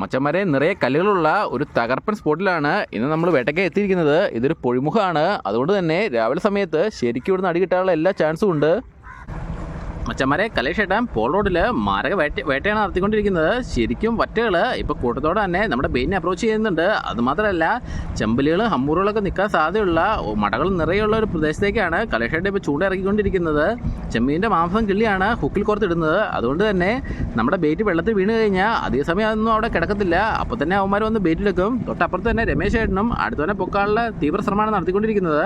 മച്ചന്മാരെ നിറയെ കല്ലുകളുള്ള ഒരു തകർപ്പൻ സ്പോട്ടിലാണ് ഇന്ന് നമ്മൾ വേട്ടയ്ക്ക് എത്തിയിരിക്കുന്നത്. ഇതൊരു പൊഴിമുഖമാണ് അതുകൊണ്ട് തന്നെ രാവിലെ സമയത്ത് ശരിക്കും ഇവിടുന്ന് അടി കിട്ടാനുള്ള എല്ലാ ചാൻസും ഉണ്ട്. മച്ചന്മാരെ കലേഷേട്ടൻ പോൾ റോഡിൽ മാരക വേട്ട വേട്ടയാണ് നടത്തിക്കൊണ്ടിരിക്കുന്നത്. ശരിക്കും വറ്റകൾ ഇപ്പോൾ കൂട്ടത്തോടെ തന്നെ നമ്മുടെ ബെയിനെ അപ്രോച്ച് ചെയ്യുന്നുണ്ട്. അതുമാത്രമല്ല ചെമ്പലികൾ ഹമ്മൂറുകളൊക്കെ നിൽക്കാൻ സാധ്യതയുള്ള മടകൾ നിറയുള്ള ഒരു പ്രദേശത്തേക്കാണ് കലേഷേട്ടൻ ഇപ്പോൾ ചൂണ്ട ഇറക്കിക്കൊണ്ടിരിക്കുന്നത് ചെമ്മീന്റെ മാംസം കിള്ളിയാണ് ഹുക്കിൽ കോർത്തിടുന്നത്. അതുകൊണ്ട് തന്നെ നമ്മുടെ ബെയ്റ്റ് വെള്ളത്തിൽ വീണ് കഴിഞ്ഞാൽ അധിക സമയം അതൊന്നും അവിടെ കിടക്കത്തില്ല. അപ്പോൾ തന്നെ അവന്മാർ വന്ന് ബെയ്റ്റിലെടുക്കും തൊട്ടപ്പുറത്ത് തന്നെ രമേശ് ഏട്ടനും അടുത്തവനെ പൊക്കാനുള്ള തീവ്ര ശ്രമമാണ് നടത്തിക്കൊണ്ടിരിക്കുന്നത്.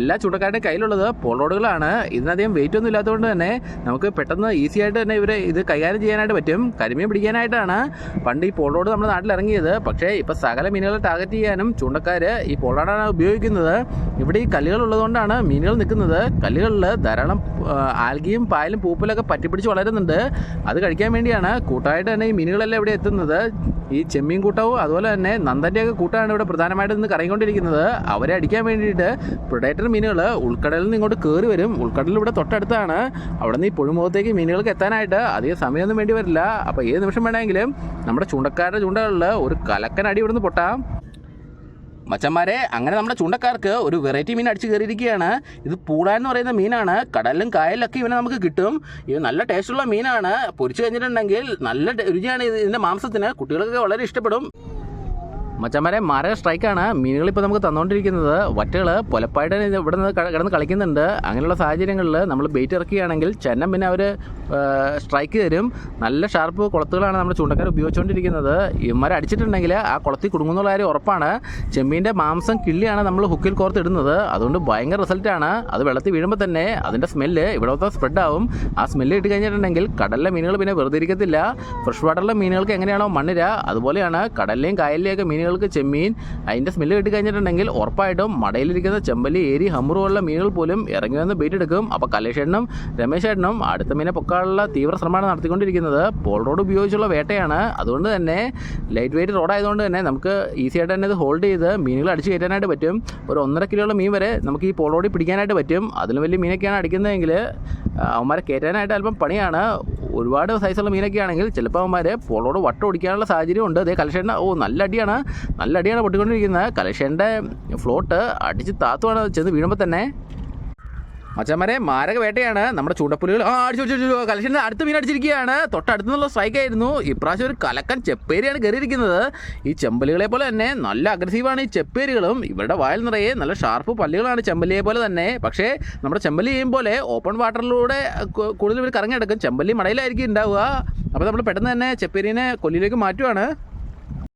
എല്ലാ ചൂണ്ടക്കാരുടെ കയ്യിലുള്ളത് പോൾ റോഡുകളാണ്. ഇതിനധികം വെയിറ്റ് ഒന്നും ഇല്ലാത്തതുകൊണ്ട് തന്നെ നമുക്ക് പെട്ടെന്ന് ഈസി ആയിട്ട് തന്നെ ഇവരെ ഇത് കൈകാര്യം ചെയ്യാനായിട്ട് പറ്റും. കരിമീൻ പിടിക്കാനായിട്ടാണ് പണ്ട് ഈ പോളോട് നമ്മുടെ നാട്ടിൽ ഇറങ്ങിയത്. പക്ഷേ ഇപ്പോൾ സകല മീനുകളെ ടാർഗറ്റ് ചെയ്യാനും ചൂണ്ടക്കാർ ഈ പോളോടാണ് ഉപയോഗിക്കുന്നത്. ഇവിടെ ഈ കല്ലുകൾ ഉള്ളതുകൊണ്ടാണ് മീനുകൾ നിൽക്കുന്നത്. കല്ലുകളിൽ ധാരാളം ആൽഗിയും പായലും പൂപ്പലൊക്കെ പറ്റിപ്പിടിച്ച് വളരുന്നുണ്ട്. അത് കഴിക്കാൻ വേണ്ടിയാണ് കൂട്ടായിട്ട് തന്നെ ഈ മീനുകളെല്ലാം ഇവിടെ എത്തുന്നത്. ഈ ചെമ്മീൻ കൂട്ടവും അതുപോലെ തന്നെ നന്ദന്റെയൊക്കെ കൂട്ടമാണ് ഇവിടെ പ്രധാനമായിട്ടും ഇന്ന് കറങ്ങിക്കൊണ്ടിരിക്കുന്നത്. അവരെ അടിക്കാൻ വേണ്ടിയിട്ട് പ്രൊഡേറ്റർ മീനുകൾ ഉൾക്കടലിൽ നിന്ന് ഇങ്ങോട്ട് കയറി വരും. ഉൾക്കടലിൽ ഇവിടെ തൊട്ടടുത്താണ്. അവിടെ നിന്ന് ഈ പുഴുമുഖത്തേക്ക് മീനുകൾക്ക് എത്താനായിട്ട് അധികം സമയമൊന്നും വേണ്ടി വരില്ല. അപ്പോൾ ഏത് നിമിഷം വേണമെങ്കിലും നമ്മുടെ ചൂണ്ടക്കാരുടെ ചൂണ്ടകളിൽ ഒരു കലക്കൻ അടി ഇവിടുന്ന് പൊട്ടാം. മച്ചന്മാരെ അങ്ങനെ നമ്മുടെ ചൂണ്ടക്കാർക്ക് ഒരു വെറൈറ്റി മീൻ അടിച്ച് കയറിയിരിക്കുകയാണ്. ഇത് പൂള എന്ന് പറയുന്ന മീനാണ്. കടലിലും കായലിലൊക്കെ ഇവനെ നമുക്ക് കിട്ടും. ഇത് നല്ല ടേസ്റ്റുള്ള മീനാണ്. പൊരിച്ചു കഴിഞ്ഞിട്ടുണ്ടെങ്കിൽ നല്ല രുചിയാണ് ഇത്. ഇതിന്റെ മാംസത്തിന് കുട്ടികൾക്കൊക്കെ വളരെ ഇഷ്ടപ്പെടും. മച്ചന്മാരെ മര സ്ട്രൈക്കാണ് മീനുകൾ ഇപ്പോൾ നമുക്ക് തന്നുകൊണ്ടിരിക്കുന്നത് വറ്റകൾ പൊലപ്പായിട്ട് ഇവിടെ നിന്ന് കിടന്ന് കളിക്കുന്നുണ്ട്. അങ്ങനെയുള്ള സാഹചര്യങ്ങളിൽ നമ്മൾ ബെയ്റ്റ് ഇറക്കുകയാണെങ്കിൽ ചെന്നം പിന്നെ അവർ സ്ട്രൈക്ക് തരും. നല്ല ഷാർപ്പ് കുളത്തുകളാണ് നമ്മൾ ചൂണ്ടക്കാർ ഉപയോഗിച്ചുകൊണ്ടിരിക്കുന്നത്. ഇവന്മാർ അടിച്ചിട്ടുണ്ടെങ്കിൽ ആ കുളത്തിൽ കുടുങ്ങുന്നുള്ള കാര്യം ഉറപ്പാണ്. ചെമ്മീന്റെ മാംസം കിള്ളിയാണ് നമ്മൾ ഹുക്കിൽ കോർത്തിടുന്നത്. അതുകൊണ്ട് ഭയങ്കര റിസൾട്ടാണ് അത് വെള്ളത്തിൽ വീഴുമ്പോൾ തന്നെ അതിന്റെ സ്മെല്ല് ഇവിടെ മൊത്തം സ്പ്രെഡ് ആവും. ആ സ്മെല്ല് ഇട്ട് കഴിഞ്ഞിട്ടുണ്ടെങ്കിൽ കടലിലെ മീനുകൾ പിന്നെ വെറുതെ ഇരിക്കത്തില്ല. ഫ്രഷ് വാട്ടറിലെ മീനുകൾക്ക് എങ്ങനെയാണോ മണ്ണിര അതുപോലെയാണ് കടലിലെയും കായലിലെയൊക്കെ മീനുകൾക്ക് ചെമ്മീൻ അതിന്റെ സ്മെല്ല് കിട്ടി കഴിഞ്ഞിട്ടുണ്ടെങ്കിൽ ഉറപ്പായിട്ടും മടയിലിരിക്കുന്ന ചെമ്പലി ഏരി പോലുള്ള മീനുകൾ പോലും ഇറങ്ങി വന്ന് ബീറ്റ് എടുക്കും. അപ്പോൾ കലേഷേട്ടനും രമേശേട്ടനും അടുത്ത മീനെ പൊക്കാനുള്ള തീവ്ര ശ്രമമാണ് നടത്തിക്കൊണ്ടിരിക്കുന്നത്. പോൾ റോഡ് ഉപയോഗിച്ചുള്ള വേട്ടയാണ്. അതുകൊണ്ട് തന്നെ ലൈറ്റ് വെയിറ്റ് റോഡായതുകൊണ്ട് തന്നെ നമുക്ക് ഈസി ആയിട്ട് തന്നെ ഇത് ഹോൾഡ് ചെയ്ത് മീനുകൾ അടിച്ച് കയറ്റാനായിട്ട് പറ്റും. ഒരു ഒന്നര കിലോയുള്ള മീൻ വരെ നമുക്ക് ഈ പോൾ റോഡിൽ പിടിക്കാനായിട്ട് പറ്റും. അതിലും വലിയ മീനൊക്കെയാണ് അടിക്കുന്നതെങ്കിൽ അവന്മാരെ കയറ്റാനായിട്ട് അല്പം പണിയാണ്. ഒരുപാട് സൈസുള്ള മീനൊക്കെ ആണെങ്കിൽ ചിലപ്പോൾ അവന്മാർ പോളോട് വട്ടം ഓടിക്കാനുള്ള സാഹചര്യം ഉണ്ട് അതേ കലശേന്റെ ഓ നല്ല അടിയാണ്. നല്ല അടിയാണ് പൊട്ടിക്കൊണ്ടിരിക്കുന്നത്. കലശേന്റെ ഫ്ലോട്ട് അടിച്ച് താത്തുവാണ് ചെന്ന് വീഴുമ്പോൾ തന്നെ മച്ചന്മാരെ മാരക വേട്ടയാണ് നമ്മുടെ ചൂണ്ടപ്പുലികൾ ആ അടിച്ചു അടിച്ചു അടുത്ത മീൻ അടിച്ചിരിക്കുകയാണ്. തൊട്ടടുത്തുനിന്നുള്ള സ്ട്രൈക്ക് ആയിരുന്നു. ഇപ്രാവശ്യം ഒരു കലക്കൻ ചെപ്പേരിയാണ് കയറിയിരിക്കുന്നത്. ഈ ചെമ്പലികളെ പോലെ തന്നെ നല്ല അഗ്രസീവാണ് ഈ ചെപ്പേരികളും. ഇവരുടെ വായിൽ നിറയെ നല്ല ഷാർപ്പ് പല്ലുകളാണ് ചെമ്പല്ലിയെ പോലെ തന്നെ. പക്ഷേ നമ്മുടെ ചെമ്പല്ലി ചെയ്യും പോലെ ഓപ്പൺ വാട്ടറിലൂടെ കൂടുതൽ ഇവർ കറങ്ങിയെടുക്കും. ചെമ്പല്ലി മടയിലായിരിക്കും ഉണ്ടാവുക. അപ്പോൾ നമ്മൾ പെട്ടെന്ന് തന്നെ ചെപ്പേരിനെ കൊല്ലിലേക്ക് മാറ്റുവാണ്.